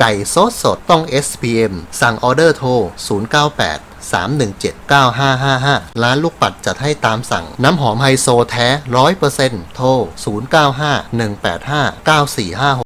ไก่สดสดต้อง SPM สั่งออเดอร์โทร 098 317 9555 ร้านลูกปัดจัดให้ตามสั่ง น้ำหอมไฮโซแท้ 100%โทร 095 185 9456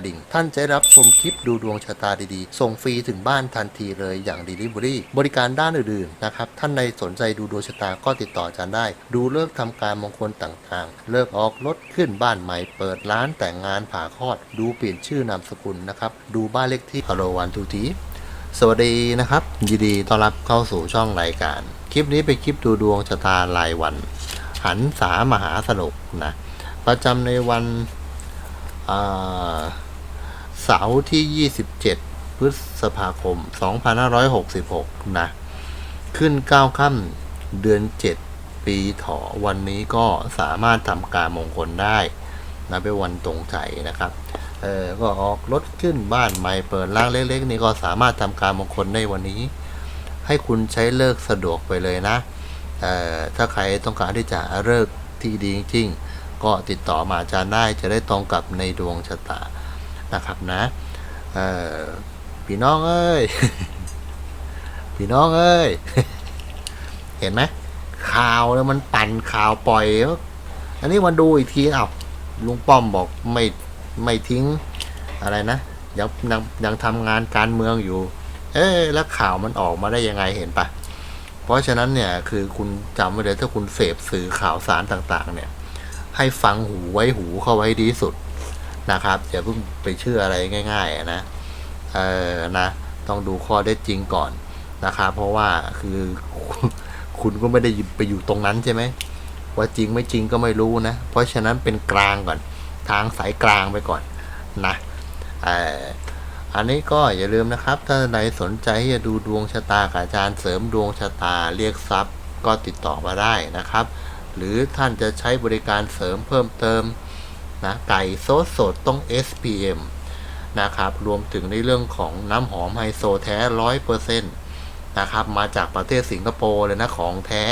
ดิ่ง ท่านจะได้รับชมคลิปดูดวงชะตาดีๆ ส่งฟรีถึงบ้านทันทีเลยอย่าง Delivery บริการด้านอื่นๆนะครับ ท่านใดสนใจดูดวงชะตาก็ติดต่ออาจารย์ได้ ดูเลิกษ์ทำการมงคลต่างๆ เลิกออกรถขึ้นบ้านใหม่ เปิดร้านแต่งงานผ่าคลอด ดูเปลี่ยนชื่อนามสกุลนะครับ ดูบ้านเลขที่ฮัลโหลวันทูทีสวัสดีนะครับยินดีต้อนรับเข้าสู่ช่องรายการ คลิปนี้เป็นคลิปดูดวงชะตารายวัน หันสามหาสนุกนะประจำในวันอ่า สาร์ที่ 27 พฤษภาคม 2566 นะ ขึ้น 9 ค่ำเดือน 7 ปีเถอวันนี้ก็สามารถทำการมงคลได้นะเป็นวันตรงใจนะครับ เออก็ออกรถขึ้นบ้านใหม่เปิดร้านเล็ก ๆ นี่ก็สามารถทำการมงคลในวันนี้ ให้คุณใช้เลิกสะดวกไปเลยนะ เออถ้าใครต้องการที่จะเลิกที่ดีจริง ๆ ก็ติดต่อมาอาจารย์ได้จะได้ตรงกับในดวงชะตา นะครับนะพี่น้องเอ้ยพี่น้องเอ้ยเห็นไหมข่าวแล้วมันปั่นข่าวปล่อย อันนี้มาดูอีกทีอ้าวลุงป้อมบอกไม่ไม่ทิ้งอะไรนะยังยังยังทำงานการเมืองอยู่ เอ๊แล้วข่าวมันออกมาได้ยังไงเห็นปะเพราะฉะนั้นเนี่ยคือคุณจำไว้เลยถ้าคุณเสพสื่อข่าวสารต่าง ๆ เนี่ย ให้ฟังหูไว้หูเข้าไว้ดีสุด นะครับอย่าเพิ่งไปเชื่ออะไรง่าย ๆ นะเออนะต้องดูข้อได้จริงก่อนนะครับเพราะว่าคือคุณก็ไม่ได้ไปอยู่ตรงนั้นใช่ไหมว่าจริงไม่จริงก็ไม่รู้นะ เพราะฉะนั้นเป็นกลางก่อน ทางสายกลางไปก่อนนะเอออันนี้ก็อย่าลืมนะครับ ถ้าใครสนใจที่จะดูดวงชะตากับอาจารย์เสริมดวงชะตาเรียกทรัพย์ก็ติดต่อมาได้นะครับ หรือท่านจะใช้บริการเสริมเพิ่มเติม นะไก่โซดสดต้อง SPM นะครับรวมถึงในเรื่องของน้ำหอมไฮโซแท้ร้อยเปอร์เซ็นต์นะครับมาจากประเทศสิงคโปร์เลยนะของแท้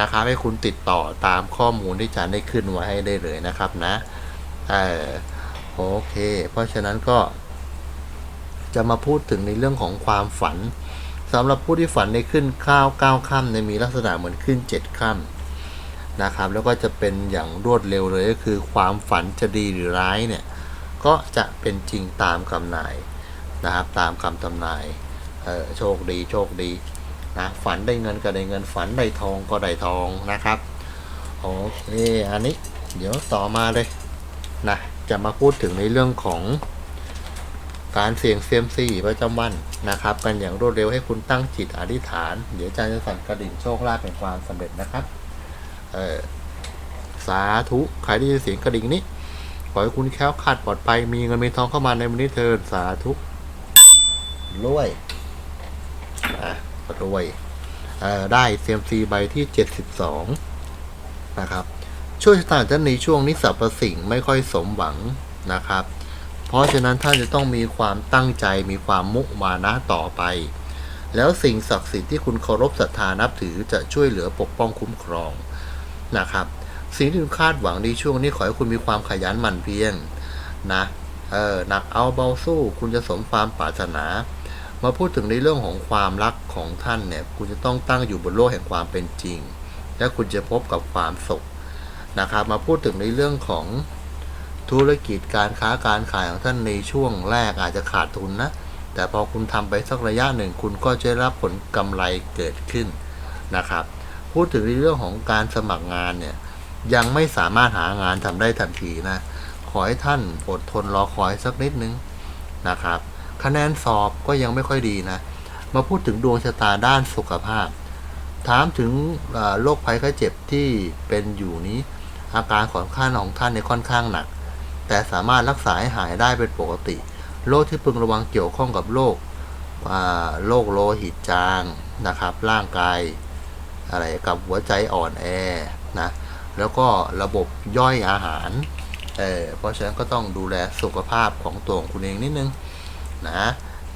นะครับให้คุณติดต่อตามข้อมูลที่อาจารย์ได้ขึ้นไว้ให้ได้เลยนะครับนะเออโอเค เพราะฉะนั้นก็จะมาพูดถึงในเรื่องของความฝันสำหรับผู้ที่ฝันในขึ้นข้าวเก้าค่ำในมีลักษณะเหมือนขึ้นเจ็ดค่ำ นะครับ แล้วก็จะเป็นอย่างรวดเร็วเลยก็คือความฝันจะดีหรือร้ายเนี่ยก็จะเป็นจริงตามคำนายนะครับ ตามคำทำนายเออโชคดีโชคดีนะฝันได้เงินก็ได้เงินฝันได้ทองก็ได้ทองนะครับโอเคอันนี้เดี๋ยวต่อมาเลยนะจะมาพูดถึงในเรื่องของการเสี่ยงเซียมซีประจำวันนะครับ กันอย่างรวดเร็วให้คุณตั้งจิตอธิษฐาน เดี๋ยวอาจารย์จะสั่นกระดิ่งโชคลาภเป็นความสำเร็จนะครับ สาธุใครที่จะเสียงกระดิ่งนี้ ขอให้คุณแคล้วคลาดปลอดภัยมีเงินมีทองเข้ามาในวันนี้เถิดสาธุรวยอะรวยเอ่อได้เซียมซีใบที่ 72 นะครับ ช่วยชะตาท่านในช่วงนี้สรรพสิ่งไม่ค่อยสมหวังนะครับ เพราะฉะนั้นท่านจะต้องมีความตั้งใจมีความมุมานะต่อไป แล้วสิ่งศักดิ์สิทธิ์ที่คุณเคารพศรัทธานับถือจะช่วยเหลือปกป้องคุ้มครอง นะครับ สิ่งที่คุณคาดหวังในช่วงนี้ขอให้คุณมีความขยันหมั่นเพียรนะเออหนักเอาเบาสู้คุณจะสมความปรารถนา มาพูดถึงในเรื่องของความรักของท่านเนี่ย คุณจะต้องตั้งอยู่บนโลกแห่งความเป็นจริง และคุณจะพบกับความสุขนะครับ มาพูดถึงในเรื่องของธุรกิจการค้าการขายของท่านในช่วงแรกอาจจะขาดทุนนะ แต่พอคุณทำไปสักระยะหนึ่ง คุณก็จะได้รับผลกำไรเกิดขึ้นนะครับ พูดถึงในเรื่องของการสมัครงานเนี่ย ยังไม่สามารถหางานทำได้ทันทีนะ ขอให้ท่านอดทนรอคอยสักนิดนึงนะครับ คะแนนสอบก็ยังไม่ค่อยดีนะ มาพูดถึงดวงชะตาด้านสุขภาพ ถามถึงโรคภัยไข้เจ็บที่เป็นอยู่นี้ อาการของข้านของท่านในค่อนข้างหนัก แต่สามารถรักษาให้หายได้เป็นปกติ โรคที่พึงระวังเกี่ยวข้องกับโรคโรคโลหิตจางนะครับ ร่างกาย อะไรกับหัวใจอ่อนแอนะแล้วก็ระบบย่อยอาหารเออเพราะฉะนั้นก็ต้องดูแลสุขภาพของตัวของคุณเองนิดนึงนะ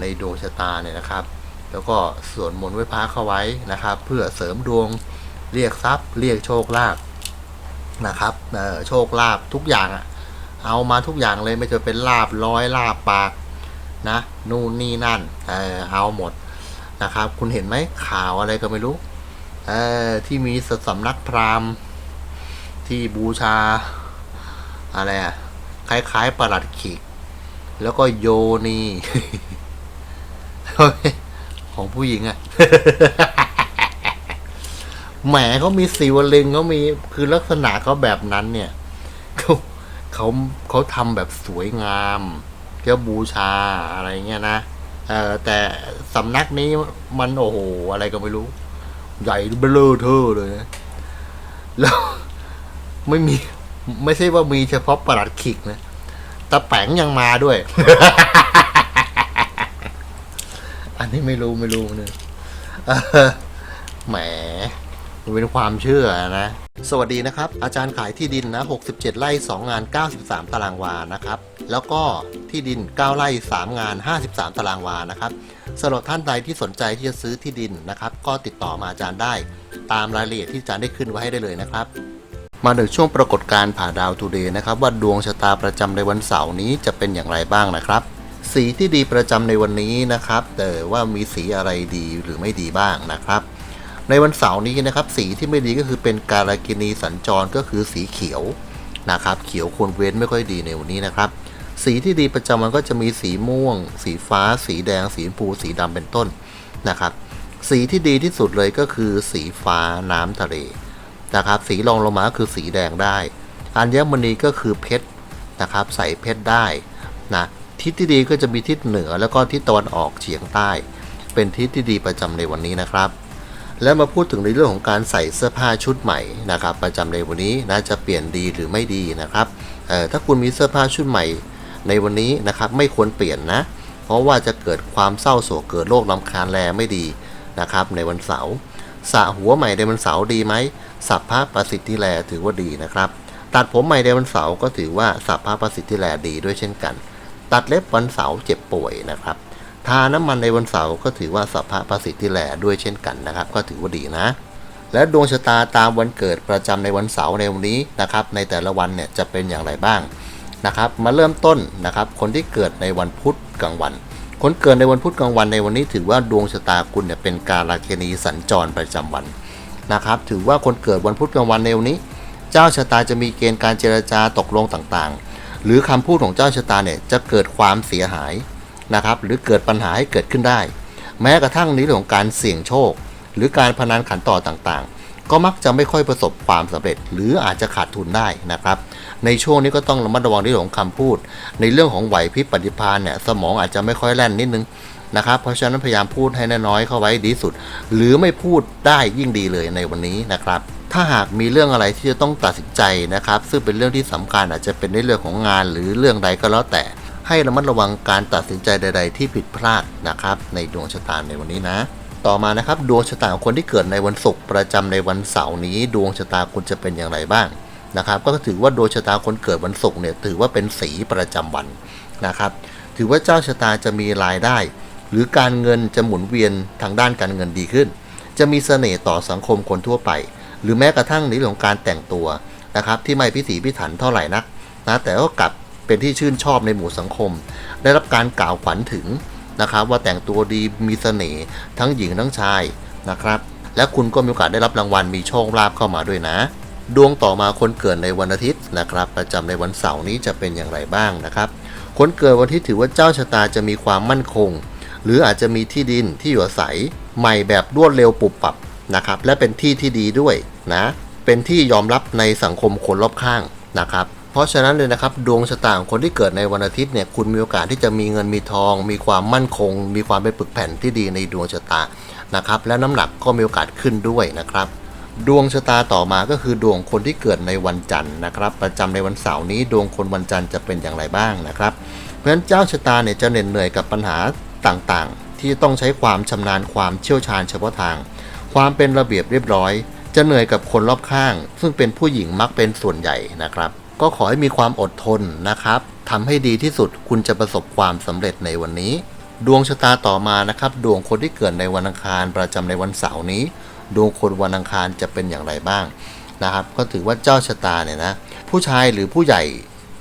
ในดวงชะตาเนี่ยนะครับ แล้วก็สวดมนต์ไว้พระเข้าไว้นะครับ เพื่อเสริมดวงเรียกทรัพย์ เรียกโชคลาภนะครับเออโชคลาภทุกอย่างอะเอามาทุกอย่างเลยไม่จะเป็นลาบร้อยลาบปากนะนู่นนี่นั่นเออเอาหมดนะครับ คุณเห็นไหมข่าวอะไรก็ไม่รู้ เออที่มีสำนักพราหมณ์ ที่บูชา อะไรอะคล้ายๆประหลัดขีกแล้วก็โยนีของผู้หญิงอะแหมเขามีสีวลึงเขามีคือลักษณะเขาแบบนั้นเนี่ยเขาเขาเขาทำแบบสวยงามเพื่อบูชาอะไรเงี้ยนะเออแต่สำนักนี้มันโอ้โห อะไรก็ไม่รู้ ใหญ่เบลอเทอเลยนะ แล้วไม่มี ไม่ใช่ว่ามีเฉพาะประหลัดขิกนะตะแปงยังมาด้วย อันนี้ไม่รู้ไม่รู้เนี่ยแหมมันเป็นความเชื่อนะ สวัสดีนะครับ อาจารย์ขายที่ดินนะ 67 ไร่ 2 งาน 93 ตารางวานะครับ แล้วก็ที่ดิน 9 ไร่ 3 งาน 53 ตารางวานะครับ สำหรับท่านใดที่สนใจที่จะซื้อที่ดินนะครับ ก็ติดต่อมาอาจารย์ได้ ตามรายละเอียดที่อาจารย์ได้ขึ้นไว้ให้ได้เลยนะครับ มาถึงช่วงปรากฏการณ์ผ่าดาวทูเดย์นะครับ ว่าดวงชะตาประจำในวันเสาร์นี้จะเป็นอย่างไรบ้างนะครับ สีที่ดีประจำในวันนี้นะครับ แต่ว่ามีสีอะไรดีหรือไม่ดีบ้างนะครับ ในวันเสาร์นี้นะครับ สีที่ไม่ดีก็คือเป็นการากินีสัญจรก็คือสีเขียวนะครับ เขียวควรเว้นไม่ค่อยดีในวันนี้นะครับ สีที่ดีประจำมันก็จะมีสีม่วง สีฟ้า สีแดง สีชมพู สีดำเป็นต้นนะครับ สีที่ดีที่สุดเลยก็คือสีฟ้าน้ำทะเลนะครับ สีรองลงมาคือสีแดงได้ อัญมณีก็คือเพชรนะครับ ใส่เพชรได้นะทิศที่ดีก็จะมีทิศเหนือแล้วก็ทิศตะวันออกเฉียงใต้ เป็นทิศที่ดีประจำในวันนี้นะครับ แล้วมาพูดถึงในเรื่องของการใส่เสื้อผ้าชุดใหม่นะครับ ประจำในวันนี้นะจะเปลี่ยนดีหรือไม่ดีนะครับเอ่อถ้าคุณมีเสื้อผ้าชุดใหม่ ในวันนี้นะครับไม่ควรเปลี่ยนนะ เพราะว่าจะเกิดความเศร้าโศกเกิดโรคลำคาญแลไม่ดีนะครับ ในวันเสาร์สระหัวใหม่ในวันเสาร์ดีไหมสัพพะประสิทธิแลถือว่าดีนะครับ ตัดผมใหม่ในวันเสาร์ก็ถือว่าสัพพะประสิทธิแลดีด้วยเช่นกัน ตัดเล็บวันเสาร์เจ็บป่วยนะครับ ทาน้ำมันในวันเสาร์ก็ถือว่าสัพพะประสิทธิแลด้วยเช่นกันนะครับ ก็ถือว่าดีนะ และดวงชะตาตามวันเกิดประจำในวันเสาร์ในวันนี้นะครับ ในแต่ละวันเนี่ยจะเป็นอย่างไรบ้าง นะครับมาเริ่มต้นนะครับคนที่เกิดในวันพุธกลางวัน คนเกิดในวันพุธกลางวันในวันนี้ถือว่าดวงชะตาคุณเนี่ยเป็นการาเคณีสัญจรประจำวันนะครับถือว่าคนเกิดวันพุธกลางวันในวันนี้ เจ้าชะตาจะมีเกณฑ์การเจรจาตกลงต่างๆ หรือคำพูดของเจ้าชะตาเนี่ยจะเกิดความเสียหายนะครับหรือเกิดปัญหาให้เกิดขึ้นได้ แม้กระทั่งในเรื่องของการเสี่ยงโชค หรือการพนันขันต่อต่างๆ ก็มักจะไม่ค่อยประสบความสำเร็จ หรืออาจจะขาดทุนได้นะครับ ในช่วงนี้ก็ต้องระมัดระวังในเรื่องของคำพูด ในเรื่องของไหวพริบปฏิภาณเนี่ยสมองอาจจะไม่ค่อยแล่นนิดนึงนะครับ เพราะฉะนั้นพยายามพูดให้น้อยๆเข้าไว้ดีสุด หรือไม่พูดได้ยิ่งดีเลยในวันนี้นะครับถ้าหากมีเรื่องอะไรที่จะต้องตัดสินใจนะครับ ซึ่งเป็นเรื่องที่สำคัญอาจจะเป็นในเรื่องของงานหรือเรื่องใดก็แล้วแต่ ให้ระมัดระวังการตัดสินใจใด ๆ ที่ผิดพลาดนะครับ ในดวงชะตาในวันนี้นะ ต่อมานะครับดวงชะตาของคนที่เกิดในวันศุกร์ประจำในวันเสาร์นี้ ดวงชะตาคุณจะเป็นอย่างไรบ้างนะครับ ก็ถือว่าดวงชะตาคนเกิดวันศุกร์เนี่ยถือว่าเป็นสีประจำวันนะครับ ถือว่าเจ้าชะตาจะมีรายได้ หรือการเงินจะหมุนเวียนทางด้านการเงินดีขึ้น จะมีเสน่ห์ต่อสังคมคนทั่วไป หรือแม้กระทั่งในเรื่องของการแต่งตัวนะครับ ที่ไม่พิถีพิถันเท่าไหร่นักนะแต่ก็กลับเป็นที่ชื่นชอบในหมู่สังคม ได้รับการกล่าวขวัญถึง นะครับ ว่าแต่งตัวดีมีเสน่ห์ทั้งหญิงทั้งชายนะครับ และคุณก็มีโอกาสได้รับรางวัลมีโชคลาภเข้ามาด้วยนะ ดวงต่อมาคนเกิดในวันอาทิตย์นะครับ ประจำในวันเสาร์นี้จะเป็นอย่างไรบ้างนะครับ คนเกิดวันอาทิตย์ถือว่าเจ้าชะตาจะมีความมั่นคง หรืออาจจะมีที่ดินที่อยู่อาศัยใหม่แบบรวดเร็วปุบปับนะครับ และเป็นที่ที่ดีด้วยนะ เป็นที่ยอมรับในสังคมคนรอบข้างนะครับ เพราะฉะนั้นเลยนะครับดวงชะตาของคนที่เกิดในวันอาทิตย์เนี่ยคุณมีโอกาสที่จะมีเงินมีทอง มีความมั่นคง มีความเป็นปึกแผ่นที่ดีในดวงชะตานะครับและน้ำหนักก็มีโอกาสขึ้นด้วยนะครับ ดวงชะตาต่อมาก็คือดวงคนที่เกิดในวันจันทร์นะครับ ประจำในวันเสาร์นี้ดวงคนวันจันทร์จะเป็นอย่างไรบ้างนะครับ เพราะฉะนั้นเจ้าชะตาเนี่ยจะเหน็ดเหนื่อยกับปัญหาต่างๆ ที่ต้องใช้ความชำนาญความเชี่ยวชาญเฉพาะทาง ความเป็นระเบียบเรียบร้อย จะเหนื่อยกับคนรอบข้าง ซึ่งเป็นผู้หญิงมักเป็นส่วนใหญ่นะครับ ก็ขอให้มีความอดทนนะครับทำให้ดีที่สุดคุณจะประสบความสำเร็จในวันนี้ ดวงชะตาต่อมานะครับ ดวงคนที่เกิดในวันอังคารประจำในวันเสาร์นี้ ดวงคนวันอังคารจะเป็นอย่างไรบ้างนะครับ ก็ถือว่าเจ้าชะตาเนี่ยนะผู้ชายหรือผู้ใหญ่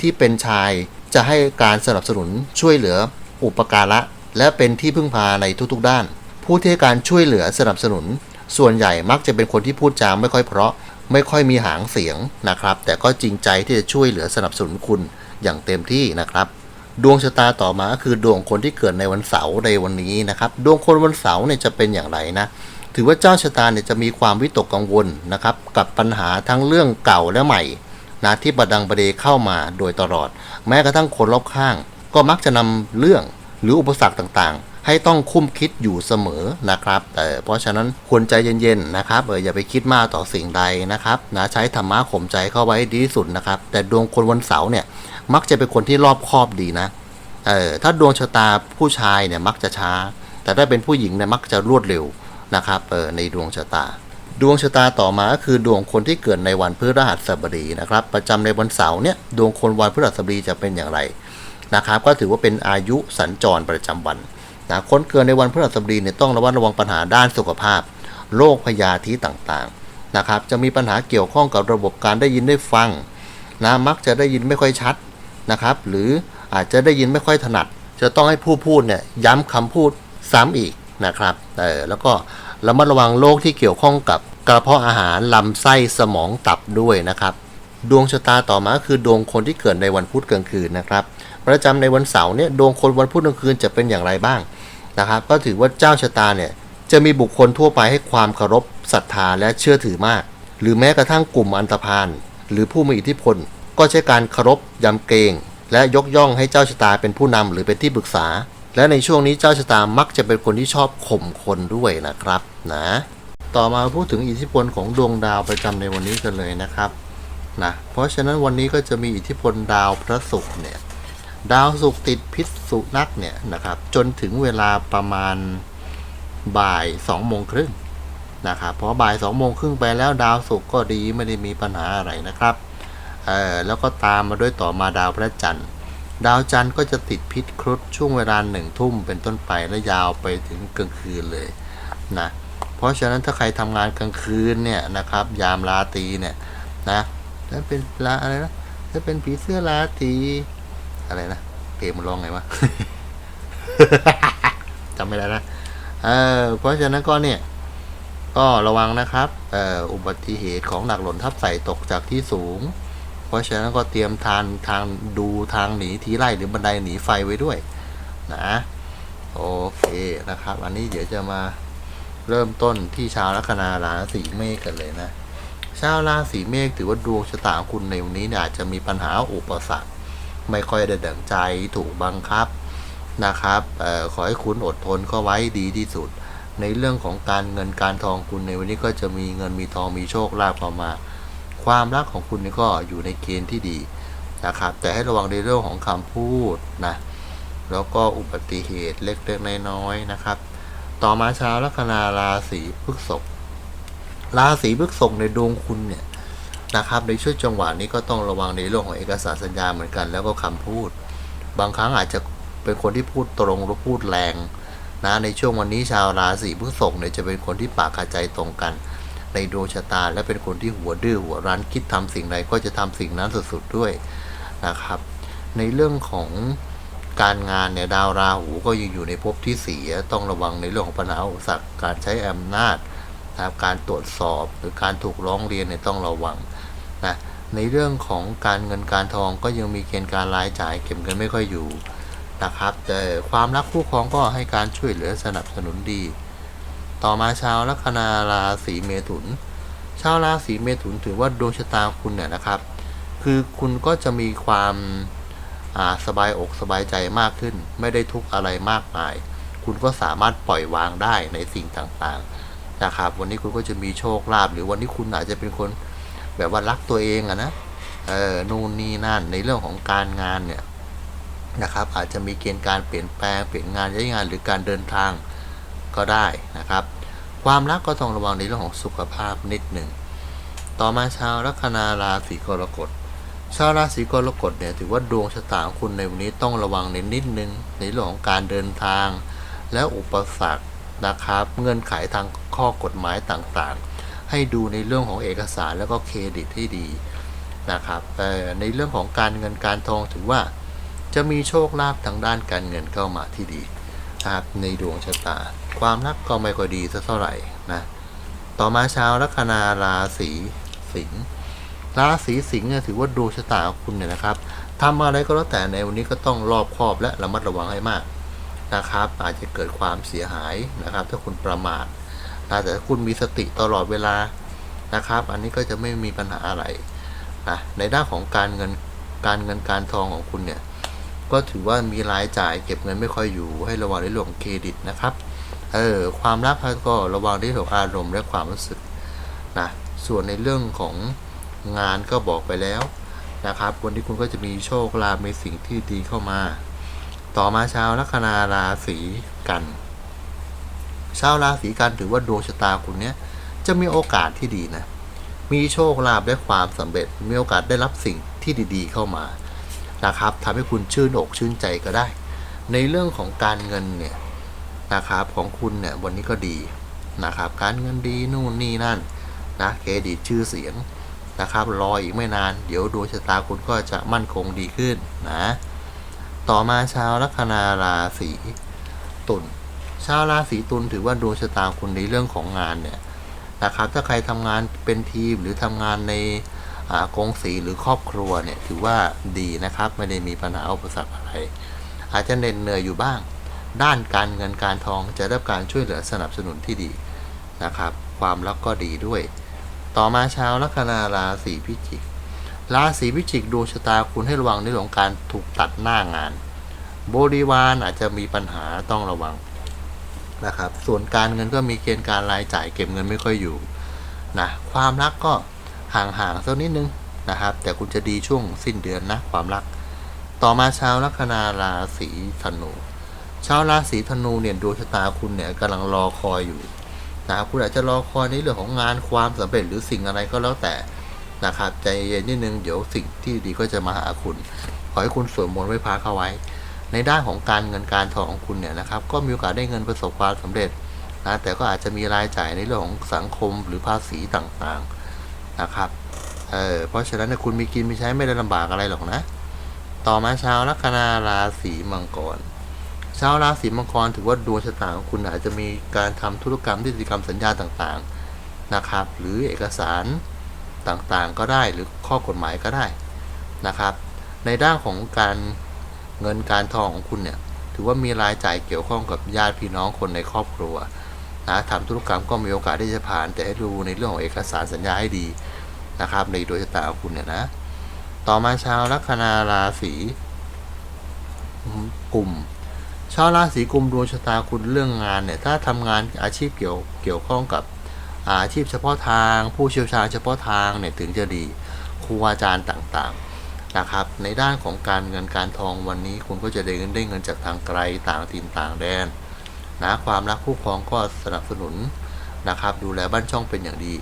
ที่เป็นชายจะให้การสนับสนุนช่วยเหลืออุปการะ และเป็นที่พึ่งพาในทุกๆด้าน ผู้ที่ให้การช่วยเหลือสนับสนุน ส่วนใหญ่มักจะเป็นคนที่พูดจาไม่ค่อยเพราะ ไม่ค่อยมีหางเสียงนะครับ แต่ก็จริงใจที่จะช่วยเหลือสนับสนุนคุณอย่างเต็มที่นะครับ ดวงชะตาต่อมาก็คือดวงคนที่เกิดในวันเสาร์ในวันนี้นะครับ ดวงคนวันเสาร์เนี่ยจะเป็นอย่างไรนะ ถือว่าเจ้าชะตาเนี่ยจะมีความวิตกกังวลนะครับ กับปัญหาทั้งเรื่องเก่าและใหม่นะที่ประดังประเดเข้ามาโดยตลอด แม้กระทั่งคนรอบข้าง ก็มักจะนำเรื่องหรืออุปสรรคต่างๆ ให้ต้องคุ้มคิดอยู่เสมอนะครับแต่เพราะฉะนั้นควรใจเย็นๆนะครับเอออย่าไปคิดมากต่อสิ่งใดนะครับนะใช้ธรรมะข่มใจเข้าไว้ดีที่สุดนะครับ แต่ดวงคนวันเสาร์เนี่ยมักจะเป็นคนที่รอบคอบดีนะเออถ้าดวงชะตาผู้ชายเนี่ยมักจะช้า แต่ถ้าเป็นผู้หญิงเนี่ยมักจะรวดเร็วนะครับเออในดวงชะตา ดวงชะตาต่อมาก็คือดวงคนที่เกิดในวันพฤหัสบดีนะครับ ประจำในวันเสาร์เนี่ยดวงคนวันพฤหัสบดีจะเป็นอย่างไรนะครับ ก็ถือว่าเป็นอายุสัญจรประจำวัน นะคนเกิดในวันพฤหัสบดีเนี่ยต้องระวัดระวังปัญหาด้านสุขภาพโรคพยาธิต่างๆนะครับ จะมีปัญหาเกี่ยวข้องกับระบบการได้ยินได้ฟังนะมักจะได้ยินไม่ค่อยชัดนะครับ หรืออาจจะได้ยินไม่ค่อยถนัด จะต้องให้ผู้พูดเนี่ยย้ำคำพูดซ้ำอีกนะครับเออแล้วก็ระมัดระวังโรคที่เกี่ยวข้องกับกระเพาะอาหารลำไส้สมองตับด้วยนะครับ ดวงชะตาต่อมาคือดวงคนที่เกิดในวันพุธกลางคืนนะครับ ประจำในวันเสาร์เนี่ยดวงคนวันพุธกลางคืนจะเป็นอย่างไรบ้างนะครับ ก็ถือว่าเจ้าชะตาเนี่ยจะมีบุคคลทั่วไปให้ความเคารพศรัทธาและเชื่อถือมาก หรือแม้กระทั่งกลุ่มอันตพาลหรือผู้มีอิทธิพล ก็ใช้การเคารพยำเกรงและยกย่องให้เจ้าชะตาเป็นผู้นำหรือเป็นที่ปรึกษา และในช่วงนี้เจ้าชะตามักจะเป็นคนที่ชอบข่มคนด้วยนะครับนะต่อมาพูดถึงอิทธิพลของดวงดาวประจำในวันนี้กันเลยนะครับนะเพราะฉะนั้นวันนี้ก็จะมีอิทธิพลดาวพระศุกร์เนี่ย ดาวศุกติดพิษสุนักเนี่ยนะครับ จนถึงเวลาประมาณบ่ายสองโมงครึ่งนะครับเพราะบ่ายสองโมงครึ่งไปแล้วดาวศุกก็ดีไม่ได้มีปัญหาอะไรนะครับเออแล้วก็ตามมาด้วยต่อมาดาวพระจันทร์ ดาวจันทร์ก็จะติดพิษครุฑช่วงเวลาหนึ่งทุ่มเป็นต้นไปและยาวไปถึงกลางคืนเลยนะเพราะฉะนั้นถ้าใครทำงานกลางคืนเนี่ยนะครับ ยามราตรีเนี่ยนะถ้าเป็นลาอะไรนะถ้าเป็นผีเสื้อราตรี อะไรนะเพลงมันร้องไงวะจำไม่ได้นะเออเพราะฉะนั้นก็เนี่ย ก็ระวังนะครับเอ่ออุบัติเหตุของหนักหล่นทับใส่ตกจากที่สูง เพราะฉะนั้นก็เตรียมทานทางดูทางหนีทีไล่หรือบันไดหนีไฟไว้ด้วย นะโอเคนะครับ อันนี้เดี๋ยวจะมาเริ่มต้นที่ชาวลัคนาราศีเมษกันเลยนะชาวราศีเมษถือว่าดวงชะตาของคุณในวันนี้เนี่ยอาจจะมีปัญหาอุปสรรค ไม่ค่อยได้ดั่งใจถูกบังคับนะครับออขอให้คุณอดทนเข้าไว้ดีที่สุด ในเรื่องของการเงินการทองคุณในวันนี้ก็จะมีเงินมีทองมีโชคลาภเข้ามา ความรักของคุณนี่ก็อยู่ในเกณฑ์ที่ดีนะครับ แต่ให้ระวังในเรื่องของคำพูดนะแล้วก็อุบัติเหตุเล็กๆน้อยๆนะครับ ต่อมาชาวลัคนาราศีพฤษภราศีพฤษภในดวงคุณเนี่ย นะครับในช่วงจังหวะนี้ก็ต้องระวังในเรื่องของเอกสารสัญญาเหมือนกัน แล้วก็คำพูด บางครั้งอาจจะเป็นคนที่พูดตรงหรือพูดแรงนะในช่วงวันนี้ชาวราศีพฤษภเนี่ยจะเป็นคนที่ปากกาใจตรงกัน ในดวงชะตาและเป็นคนที่หัวดื้อหัวรั้นคิดทำสิ่งใดก็จะทำสิ่งนั้นสุดๆด้วยนะครับ ในเรื่องของการงานเนี่ยดาวราหูก็ยังอยู่ในภพที่เสียต้องระวังในเรื่องของปัญหาอุปสรรคการใช้อำนาจการตรวจสอบหรือการถูกร้องเรียนเนี่ยต้องระวัง นะในเรื่องของการเงินการทองก็ยังมีเกณฑ์การรายจ่ายเก็บเงินไม่ค่อยอยู่นะครับแต่ความรักคู่ครองก็ให้การช่วยเหลือสนับสนุนดี ต่อมาชาวลัคนาราศีเมถุน ชาวราศีเมถุนถือว่าดวงชะตาคุณเนี่ยนะครับ คือคุณก็จะมีความาสบายอกสบายใจมากขึ้น ไม่ได้ทุกข์อะไรมากมาย คุณก็สามารถปล่อยวางได้ในสิ่งต่างๆนะครับ วันนี้คุณก็จะมีโชคลาภหรือวันนี้คุณอาจจะเป็นคน แบบว่ารักตัวเองอะนะเออนู่นนี่นั่นในเรื่องของการงานเนี่ยนะครับ อาจจะมีเกณฑ์การเปลี่ยนแปลงเปลี่ยนงานย้ายงานหรือการเดินทางก็ได้นะครับ ความรักก็ต้องระวังในเรื่องของสุขภาพนิดหนึ่งต่อมาชาวลัคนาราศีกรกฎชาวราศีกรกฎเนี่ยถือว่าดวงชะตาของคุณในวันนี้ต้องระวังในนิดนึงในเรื่องของการเดินทาง และอุปสรรคนะครับ เงื่อนไขทางข้อกฎหมายต่างๆ ให้ดูในเรื่องของเอกสารแล้วก็เครดิตให้ดีนะครับในเรื่องของการเงินการทองถือว่าจะมีโชคลาภทางด้านการเงินเข้ามาที่ดีนะครับในดวงชะตา ความรักก็ไม่ค่อยดีสักเท่าไหร่นะต่อมาชาวลัคนาราศีสิงห์ราศีสิงห์เนี่ยถือว่าดวงชะตาของคุณเนี่ยนะครับทำอะไรก็แล้วแต่ในวันนี้ก็ต้องรอบคอบและระมัดระวังให้มากนะครับ อาจจะเกิดความเสียหายนะครับ ถ้าคุณประมาท นะแต่คุณมีสติตลอดเวลานะครับ อันนี้ก็จะไม่มีปัญหาอะไรนะในด้านของการเงินการเงินการทองของคุณเนี่ยก็ถือว่ามีรายจ่ายเก็บเงินไม่ค่อยอยู่ให้ระวังในเรื่องของเครดิตนะครับเออความรักก็ระวังในเรื่ององอารมณ์และความรู้สึกนะส่วนในเรื่องของงานก็บอกไปแล้วนะครับ วันนี้คุณก็จะมีโชคลาภมีสิ่งที่ดีเข้ามา ต่อมาชาวลัคนาราศีกัน ชาวราศีกันถือว่าดวงชะตาคุณเนี้ยจะมีโอกาสที่ดีนะ มีโชคลาภและความสำเร็จ มีโอกาสได้รับสิ่งที่ดีๆเข้ามานะครับทำให้คุณชื่นอกชื่นใจก็ได้ ในเรื่องของการเงินเนี่ยนะครับของคุณเนี่ยวันนี้ก็ดีนะครับ การเงินดีนู่นนี่นั่นนะเครดิตชื่อเสียงนะครับ รออีกไม่นาน เดี๋ยวดวงชะตาคุณก็จะมั่นคงดีขึ้นนะ ต่อมาชาวลัคนาราศีตุล ชาวราศีตุลถือว่าดวงชะตาคุณในเรื่องของงานเนี่ยนะครับ ถ้าใครทำงานเป็นทีมหรือทำงานในอ่ากองสีหรือครอบครัวเนี่ยถือว่าดีนะครับไม่ได้มีปัญหาอุปสรรคอะไร อาจจะเหน็ดเหนื่อยอยู่บ้าง ด้านการเงินการทองจะได้รับการช่วยเหลือสนับสนุนที่ดีนะครับ ความรักก็ดีด้วย ต่อมาชาวลัคนาราศีพิจิกราศีพิจิกดวงชะตาคุณให้ระวังในเรื่องของการถูกตัดหน้างาน บริวารอาจจะมีปัญหาต้องระวัง นะครับ ส่วนการเงินก็มีเกณฑ์การรายจ่ายเก็บเงินไม่ค่อยอยู่นะความรักก็ห่างๆสักนิดนึงนะครับ แต่คุณจะดีช่วงสิ้นเดือนนะความรัก ต่อมาชาวลัคนาราศีธนูชาวราศีธนูเนี่ยดวงชะตาคุณเนี่ยกำลังรอคอยอยู่นะครับคุณอาจจะรอคอยในเรื่องของงานความสำเร็จหรือสิ่งอะไรก็แล้วแต่นะครับใจเย็นนิดนึงเดี๋ยวสิ่งที่ดีก็จะมาหาคุณ ขอให้คุณสวดมนต์ไว้พาเข้าไว้ ในด้านของการเงินการทองของคุณเนี่ยนะครับ ก็มีโอกาสได้เงินประสบความสำเร็จนะแต่ก็อาจจะมีรายจ่ายในเรื่องของสังคมหรือภาษีต่างๆนะครับเออเพราะฉะนั้นคุณมีกินมีใช้ไม่ได้ลำบากอะไรหรอกนะ ต่อมาชาวลัคนาราศีมังกรชาวราศีมังกรถือว่าดวงชะตาของคุณอาจจะมีการทำธุรกรรมนิติกรรมสัญญาต่างๆนะครับ หรือเอกสารต่างๆก็ได้หรือข้อกฎหมายก็ได้นะครับ ในด้านของการ เงินการทองของคุณเนี่ย ถือว่ามีรายจ่ายเกี่ยวข้องกับญาติพี่น้องคนในครอบครัวนะทำธุรกรรมก็มีโอกาสที่จะผ่าน แต่ให้ดูในเรื่องของเอกสารสัญญาให้ดีนะครับ ในดวงชะตาของคุณเนี่ยนะ ต่อมาชาวลัคนาราศีกลุ่มชาวราศีกุมดวงชะตาคุณเรื่องงานเนี่ย ถ้าทำงานอาชีพเกี่ยวเกี่ยวข้องกับอาชีพเฉพาะทาง ผู้เชี่ยวชาญเฉพาะทางเนี่ยถึงจะดีครูอาจารย์ต่างๆ นะครับ ในด้านของการเงินการทองวันนี้คุณก็จะได้เงินได้เงินจากทางไกลต่างถิ่นต่างแดนนะความรักคู่ครองก็สนับสนุนนะครับ ดูแลบ้านช่องเป็นอย่างดี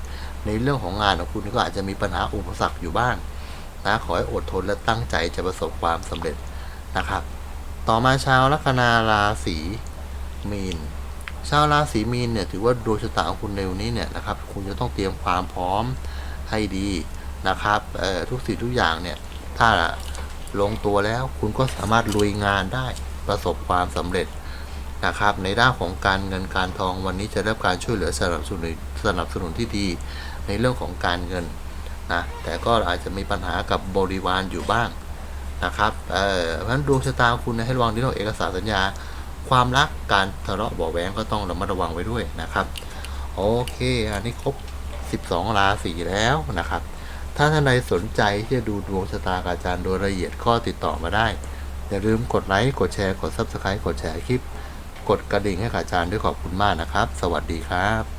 ในเรื่องของงานของคุณก็อาจจะมีปัญหาอุปสรรคอยู่บ้างนะขอให้อดทนและตั้งใจจะประสบความสำเร็จนะครับ ต่อมาชาวลัคนาราศีมีน ชาวราศีมีนเนี่ยถือว่าดวงชะตาของคุณในวันนี้เนี่ยนะครับ คุณจะต้องเตรียมความพร้อมให้ดีนะครับทุกสิ่งทุกอย่างเนี่ย ถ้าลงตัวแล้วคุณก็สามารถลุยงานได้ประสบความสำเร็จนะครับ ในด้านของการเงินการทองวันนี้จะได้รับการช่วยเหลือสนับสนุนสนับสนุนที่ดีในเรื่องของการเงินนะแต่ก็อาจจะมีปัญหากับบริวารอยู่บ้างนะครับเอ่อเพราะฉะนั้นดวงชะตาคุณให้ระวังในเรื่องเอกสารสัญญา ความรักการทะเลาะเบาะแว้งก็ต้องระมัดระวังไว้ด้วยนะครับ โอเค อันนี้ครบ 12 ราศีแล้วนะครับ ถ้าท่านใดสนใจที่จะดูดวงชะตากับอาจารย์โดยละเอียดข้อติดต่อมาได้ อย่าลืมกดไลค์ กดแชร์ กด Subscribe กดแชร์คลิป กดกระดิ่งให้กับอาจารย์ด้วยขอบคุณมากนะครับ สวัสดีครับ